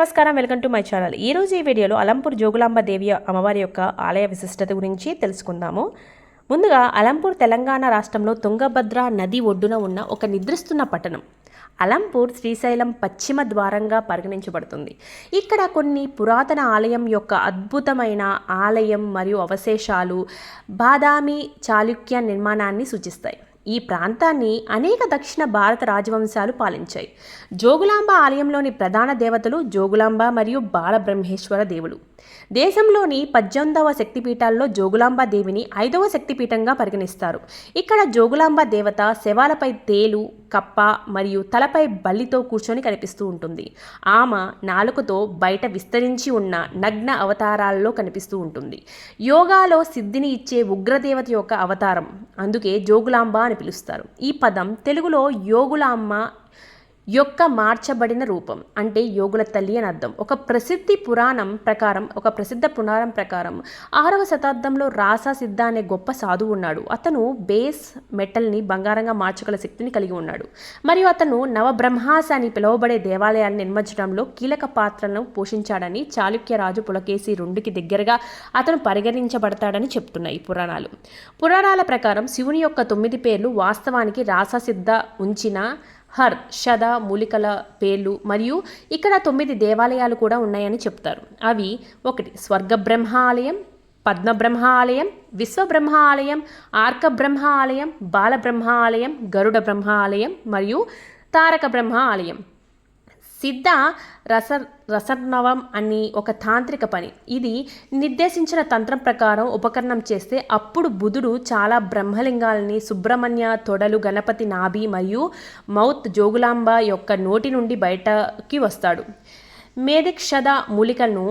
నమస్కారం welcome to my channel. ఈ ఈ వీడియోలో అలంపూర్ జోగులాంబ దేవి అమ్మవారి యొక్క ఆలయ విశిష్టత గురించి తెలుసుకుందాము. ముందుగా అలంపూర్ తెలంగాణ రాష్ట్రంలో తుంగభద్ర నది ఒడ్డున ఉన్న ఒక నిద్రిస్తున్న పట్టణం. అలంపూర్ శ్రీశైలం పశ్చిమ ద్వారంగా పరిగణించబడుతుంది. ఇక్కడ కొన్ని పురాతన ఆలయం యొక్క అద్భుతమైన ఆలయం మరియు అవశేషాలు బాదామి చాళుక్య నిర్మాణాన్ని సూచిస్తాయి. ఈ ప్రాంతాన్ని అనేక దక్షిణ భారత రాజవంశాలు పాలించాయి. జోగులాంబ ఆలయంలోని ప్రధాన దేవతలు జోగులాంబ మరియు బాలబ్రహ్మేశ్వర దేవులు. దేశంలోని పద్దెనిమిదవ శక్తిపీఠాల్లో జోగులాంబ దేవిని ఐదవ శక్తిపీఠంగా పరిగణిస్తారు. ఇక్కడ జోగులాంబ దేవత శవాలపై తేలు కప్ప మరియు తలపై బల్లితో కూర్చొని కనిపిస్తూ ఉంటుంది. ఆమె నాలుకతో బయట విస్తరించి ఉన్న నగ్న అవతారాల్లో కనిపిస్తూ ఉంటుంది. యోగాలో సిద్ధిని ఇచ్చే ఉగ్రదేవత యొక్క అవతారం. అందుకే జోగులాంబ అని పిలుస్తారు. ఈ పదం తెలుగులో యోగులాంబ యొక్క మార్చబడిన రూపం అంటే యోగుల తల్లి అని అర్థం. ఒక ప్రసిద్ధి పురాణం ప్రకారం ఒక ప్రసిద్ధ పురాణం ప్రకారం ఆరవ శతాబ్దంలో రాసా సిద్ధ అనే గొప్ప సాధువు ఉన్నాడు. అతను బేస్ మెటల్ని బంగారంగా మార్చగల శక్తిని కలిగి ఉన్నాడు. మరియు అతను నవబ్రహ్మాస అని పిలువబడే దేవాలయాన్ని నిర్మించడంలో కీలక పాత్రను పోషించాడని చాళుక్య రాజు పులకేసి రెండుకి దగ్గరగా అతను పరిగణించబడతాడని చెప్తున్నాయి పురాణాలు. పురాణాల ప్రకారం శివుని యొక్క తొమ్మిది పేర్లు వాస్తవానికి రాససిద్ధ ఉంచిన హర్ షద మూలికల పేర్లు మరియు ఇక్కడ తొమ్మిది దేవాలయాలు కూడా ఉన్నాయని చెప్తారు. అవి ఒకటి స్వర్గబ్రహ్మ ఆలయం పద్మబ్రహ్మ ఆలయం విశ్వబ్రహ్మ ఆలయం ఆర్కబ్రహ్మ ఆలయం బాలబ్రహ్మ ఆలయం గరుడ బ్రహ్మ ఆలయం మరియు తారక బ్రహ్మ ఆలయం సిద్ధ రస రసర్ణవం అని ఒక తాంత్రిక పని. ఇది నిర్దేశించిన తంత్రం ప్రకారం ఉపకరణం చేస్తే అప్పుడు బుధుడు చాలా బ్రహ్మలింగాల్ని సుబ్రహ్మణ్య తొడలు గణపతి నాభి మరియు మౌత్ జోగులాంబ యొక్క నోటి నుండి బయటకి వస్తాడు. మేధిక్షద మూలికలను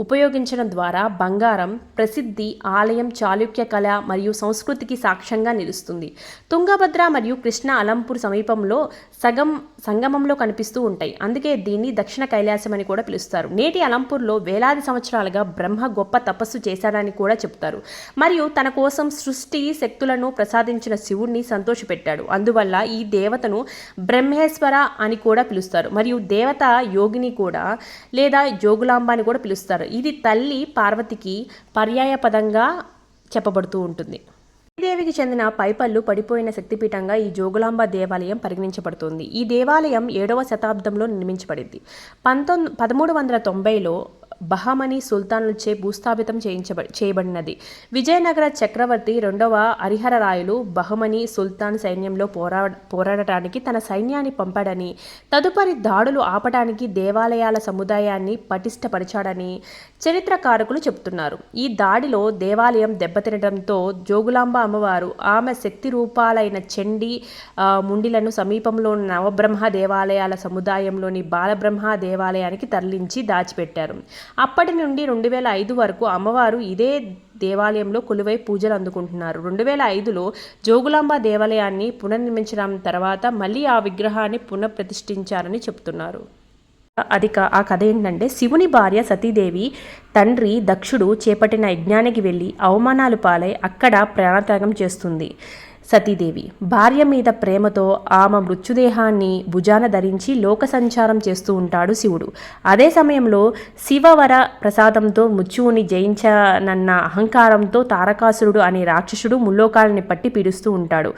ఉపయోగించడం ద్వారా బంగారం ప్రసిద్ధి ఆలయం చాళుక్య కళ మరియు సంస్కృతికి సాక్ష్యంగా నిలుస్తుంది. తుంగభద్ర మరియు కృష్ణ అలంపూర్ సమీపంలో సగం సంగమంలో కనిపిస్తూ ఉంటాయి. అందుకే దీన్ని దక్షిణ కైలాసం అని కూడా పిలుస్తారు. నేటి అలంపూర్లో వేలాది సంవత్సరాలుగా బ్రహ్మ గొప్ప తపస్సు చేశాడని కూడా చెప్తారు. మరియు తన కోసం సృష్టి శక్తులను ప్రసాదించిన శివుణ్ణి సంతోషపెట్టాడు. అందువల్ల ఈ దేవతను బ్రహ్మేశ్వర అని కూడా పిలుస్తారు. మరియు దేవత యోగిని కూడా లేదా జోగులాంబ అని కూడా పిలుస్తారు. ఇది తల్లి పార్వతికి పర్యాయ పదంగా చెప్పబడుతూ ఉంటుంది. దేవికి చెందిన పైపల్లు పడిపోయిన శక్తిపీఠంగా ఈ జోగులాంబ దేవాలయం పరిగణించబడుతుంది. ఈ దేవాలయం ఏడవ శతాబ్దంలో నిర్మించబడింది. పంతొమ్మిది పదమూడు వందల తొంభైలో బహమని సుల్తానులచే భూస్థాపితం చేయించబ చేయబడినది. విజయనగర చక్రవర్తి రెండవ హరిహరరాయలు బహమని సుల్తాన్ సైన్యంలో పోరా పోరాడటానికి తన సైన్యాన్ని పంపాడని తదుపరి దాడులు ఆపడానికి దేవాలయాల సముదాయాన్ని పటిష్టపరిచాడని చరిత్రకారకులు చెబుతున్నారు. ఈ దాడిలో దేవాలయం దెబ్బతినడంతో జోగులాంబ అమ్మవారు ఆమె శక్తి రూపాలైన చండి ముండిలను సమీపంలో ఉన్న నవబ్రహ్మ దేవాలయాల సముదాయంలోని బాలబ్రహ్మ దేవాలయానికి తరలించి దాచిపెట్టారు. అప్పటి నుండి రెండు వేల ఐదు వరకు అమ్మవారు ఇదే దేవాలయంలో కొలువై పూజలు అందుకుంటున్నారు. రెండు వేల ఐదులో జోగులాంబ దేవాలయాన్ని పునర్నిర్మించడం తర్వాత మళ్ళీ ఆ విగ్రహాన్ని పునఃప్రతిష్ఠించారని చెప్తున్నారు అది ఆ కథ ఏంటంటే శివుని భార్య సతీదేవి తండ్రి దక్షుడు చేపట్టిన యజ్ఞానికి వెళ్ళి అవమానాలు పాలై అక్కడ ప్రాణత్యాగం చేస్తుంది. సతీదేవి. భార్య మీద ప్రేమతో ఆమె మృత్యుదేహాన్ని భుజాన ధరించి లోక సంచారం చేస్తూ ఉంటాడు శివుడు. అదే సమయంలో శివవర ప్రసాదంతో మృత్యువుని జయించనన్న అహంకారంతో తారకాసురుడు అనే రాక్షసుడు ముల్లోకాలని పట్టి పీడిస్తూ ఉంటాడు.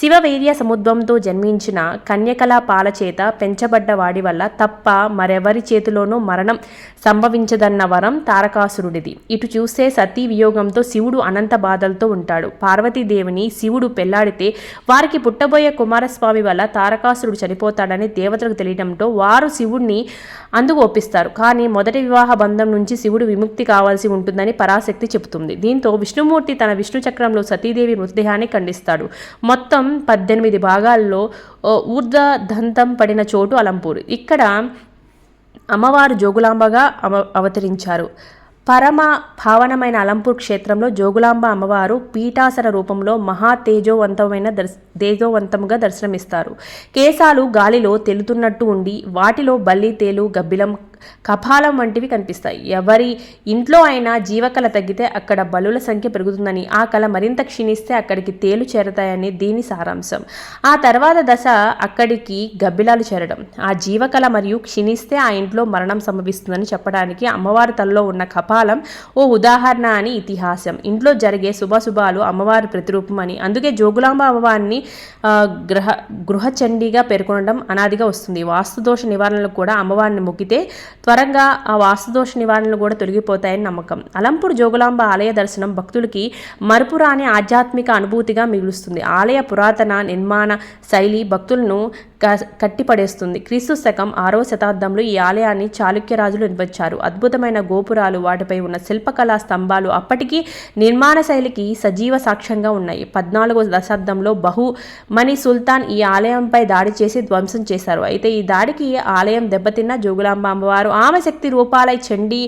శివవీర్య సముద్రంతో జన్మించిన కన్యకల పాల చేత పెంచబడ్డ వాడి వల్ల తప్ప మరెవరి చేతిలోనూ మరణం సంభవించదన్న వరం తారకాసురుడిది. ఇటు చూస్తే సతీ వియోగంతో శివుడు అనంత బాధలతో ఉంటాడు. పార్వతీదేవిని శివుడు పెళ్ళ పెళ్ళాడితే వారికి పుట్టబోయే కుమారస్వామి వల్ల తారకాసురుడు చనిపోతాడని దేవతలకు తెలియడంతో వారు శివుణ్ణి అందుకు ఒప్పిస్తారు కానీ మొదటి వివాహ బంధం నుంచి శివుడు విముక్తి కావాల్సి ఉంటుందని పరాశక్తి చెబుతుంది. దీంతో విష్ణుమూర్తి తన విష్ణు చక్రంలో సతీదేవి మృతదేహాన్ని ఖండిస్తాడు. మొత్తం పద్దెనిమిది భాగాల్లో ఓ, ఊర్ధ్వదంతం పడిన చోటు అలంపూర్. ఇక్కడ అమ్మవారు జోగులాంబగా అవ అవతరించారు. పరమ భావనమైన అలంపూర్ క్షేత్రంలో జోగులాంబ అమ్మవారు పీఠాసన రూపంలో మహా తేజోవంతమైన దర్శ తేజోవంతంగా దర్శనమిస్తారు. కేశాలు గాలిలో తెలుతున్నట్టు ఉండి వాటిలో బల్లి తేలు గబ్బిలం కపాలం వంటివి కనిపిస్తాయి. ఎవరి ఇంట్లో అయినా జీవకళ తగ్గితే అక్కడ బలుల సంఖ్య పెరుగుతుందని ఆ కళ మరింత క్షీణిస్తే అక్కడికి తేలు చేరతాయని దీని సారాంశం. ఆ తర్వాత దశ అక్కడికి గబ్బిలాలు చేరడం. ఆ జీవకళ మరియు క్షీణిస్తే ఆ ఇంట్లో మరణం సంభవిస్తుందని చెప్పడానికి అమ్మవారి తలలో ఉన్న కపాలం ఓ ఉదాహరణ అని ఇతిహాసం. ఇంట్లో జరిగే శుభాశుభాలు అమ్మవారి ప్రతిరూపం అని. అందుకే జోగులాంబ అమ్మవారిని గ్రహ గృహచండీగా పేర్కొనడం అనాదిగా వస్తుంది. వాస్తుదోష నివారణలకు కూడా అమ్మవారిని మొక్కితే త్వరగా ఆ వాస్తుదోష నివారణలు కూడా తొలగిపోతాయని నమ్మకం. అలంపూర్ జోగులాంబ ఆలయ దర్శనం భక్తులకి మరుపురాని ఆధ్యాత్మిక అనుభూతిగా మిగులుస్తుంది. ఆలయ పురాతన నిర్మాణ శైలి భక్తులను కట్టిపడేస్తుంది. క్రీస్తు శకం ఆరవ శతాబ్దంలో ఈ ఆలయాన్ని చాళుక్య రాజులు నిర్మించారు. అద్భుతమైన గోపురాలు వాటిపై ఉన్న శిల్పకళా స్తంభాలు అప్పటికి నిర్మాణ శైలికి సజీవ సాక్ష్యంగా ఉన్నాయి. పద్నాలుగో దశాబ్దంలో బహు మణి సుల్తాన్ ఈ ఆలయంపై దాడి చేసి ధ్వంసం చేశారు. అయితే ఈ దాడికి ఆలయం దెబ్బతిన్న జోగులాంబ అమ్మవారు. ఆమె శక్తి రూపాలై చండీ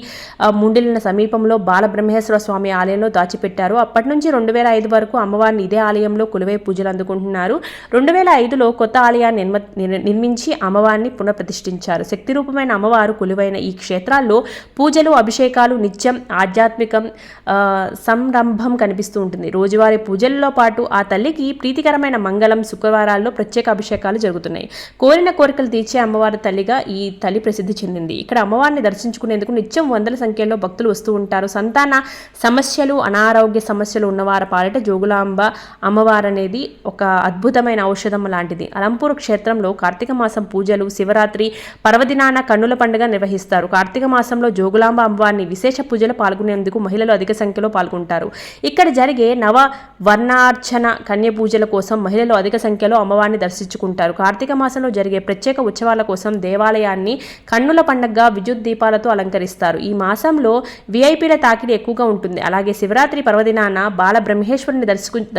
ముండిలిన సమీపంలో బాలబ్రహ్మేశ్వర స్వామి ఆలయంలో దాచిపెట్టారు. అప్పటి నుంచి రెండు వేల ఐదు వరకు అమ్మవారిని ఇదే ఆలయంలో కొలువై పూజలు అందుకుంటున్నారు. రెండు వేల ఐదులో కొత్త ఆలయాన్ని నిర్మ నిర్మించి అమ్మవారిని పునఃప్రతిష్ఠించారు. శక్తి రూపమైన అమ్మవారు కొలువైన ఈ క్షేత్రాల్లో పూజలు అభిషేకాలు నిత్యం ఆధ్యాత్మికం సంరంభం కనిపిస్తూ ఉంటుంది. రోజువారీ పూజల్లో పాటు ఆ తల్లికి ప్రీతికరమైన మంగళం శుక్రవారాల్లో ప్రత్యేక అభిషేకాలు జరుగుతున్నాయి. కోరిన కోరికలు తీర్చే అమ్మవారి తల్లిగా ఈ తల్లి ప్రసిద్ధి చెందింది. ఇక్కడ అమ్మవారిని దర్శించుకునేందుకు నిత్యం వందల సంఖ్యలో భక్తులు వస్తూ ఉంటారు. సంతాన సమస్యలు అనారోగ్య సమస్యలు ఉన్నవారి పాలిట జోగులాంబ అమ్మవారు అనేది ఒక అద్భుతమైన ఔషధం లాంటిది. అలంపూర్ క్షేత్రం క్షేత్రంలో కార్తీక మాసం పూజలు శివరాత్రి పర్వదినాన కన్నుల పండుగ నిర్వహిస్తారు. కార్తీక మాసంలో జోగులాంబ అమ్మవారిని విశేష పూజలు పాల్గొనేందుకు మహిళలు అధిక సంఖ్యలో పాల్గొంటారు. ఇక్కడ జరిగే నవ వర్ణార్చన కన్య పూజల కోసం మహిళలు అధిక సంఖ్యలో అమ్మవారిని దర్శించుకుంటారు. కార్తీక మాసంలో జరిగే ప్రత్యేక ఉత్సవాల కోసం దేవాలయాన్ని కన్నుల పండగగా విద్యుత్ దీపాలతో అలంకరిస్తారు. ఈ మాసంలో విఐపీల తాకిడి ఎక్కువగా ఉంటుంది. అలాగే శివరాత్రి పర్వదినాన బాల బ్రహ్మేశ్వరుని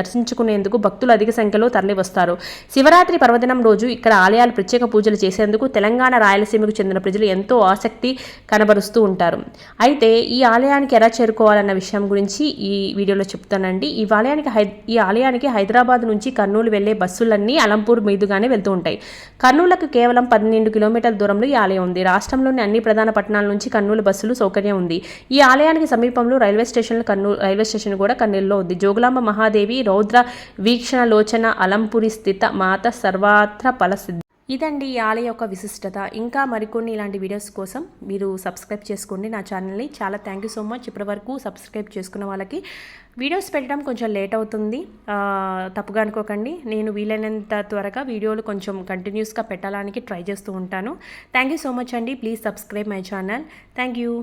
దర్శించుకునేందుకు భక్తులు అధిక సంఖ్యలో తరలివస్తారు. శివరాత్రి పర్వదినం రోజు ఇక్కడ ఆలయాలు ప్రత్యేక పూజలు చేసేందుకు తెలంగాణ రాయలసీమకు చెందిన ప్రజలు ఎంతో ఆసక్తి కనబరుస్తూ ఉంటారు. అయితే ఈ ఆలయానికి ఎలా చేరుకోవాలన్న విషయం గురించి ఈ వీడియోలో చెప్తానండి. ఈ ఆలయానికి హై ఈ ఆలయానికి హైదరాబాద్ నుంచి కర్నూలు వెళ్ళే బస్సులన్నీ అలంపూర్ మీదుగానే వెళ్తూ ఉంటాయి. కర్నూలకు కేవలం పన్నెండు కిలోమీటర్ల దూరంలో ఈ ఆలయం ఉంది. రాష్ట్రంలోని అన్ని ప్రధాన పట్టణాల నుంచి కర్నూలు బస్సులు సౌకర్యం ఉంది. ఈ ఆలయానికి సమీపంలో railway station Kurnool railway station కూడా కర్నూలులో ఉంది. జోగులాంబ మహాదేవి రౌద్ర వీక్షణ లోచన అలంపురి స్థిత మాత సర్వాత్ర ఫలసిద్ధి ఇదండి ఈ ఆలయ యొక్క విశిష్టత. ఇంకా మరికొన్ని ఇలాంటి వీడియోస్ కోసం మీరు సబ్స్క్రైబ్ చేసుకోండి నా ఛానల్ని. చాలా థ్యాంక్ యూ సో మచ్ ఇప్పటి వరకు సబ్స్క్రైబ్ చేసుకున్న వాళ్ళకి వీడియోస్ పెట్టడం కొంచెం లేట్ అవుతుంది. తప్పుగా అనుకోకండి. నేను వీలైనంత త్వరగా వీడియోలు కొంచెం కంటిన్యూస్గా పెట్టడానికి ట్రై చేస్తూ ఉంటాను. థ్యాంక్ యూ సో మచ్ అండి. Please subscribe my channel thank you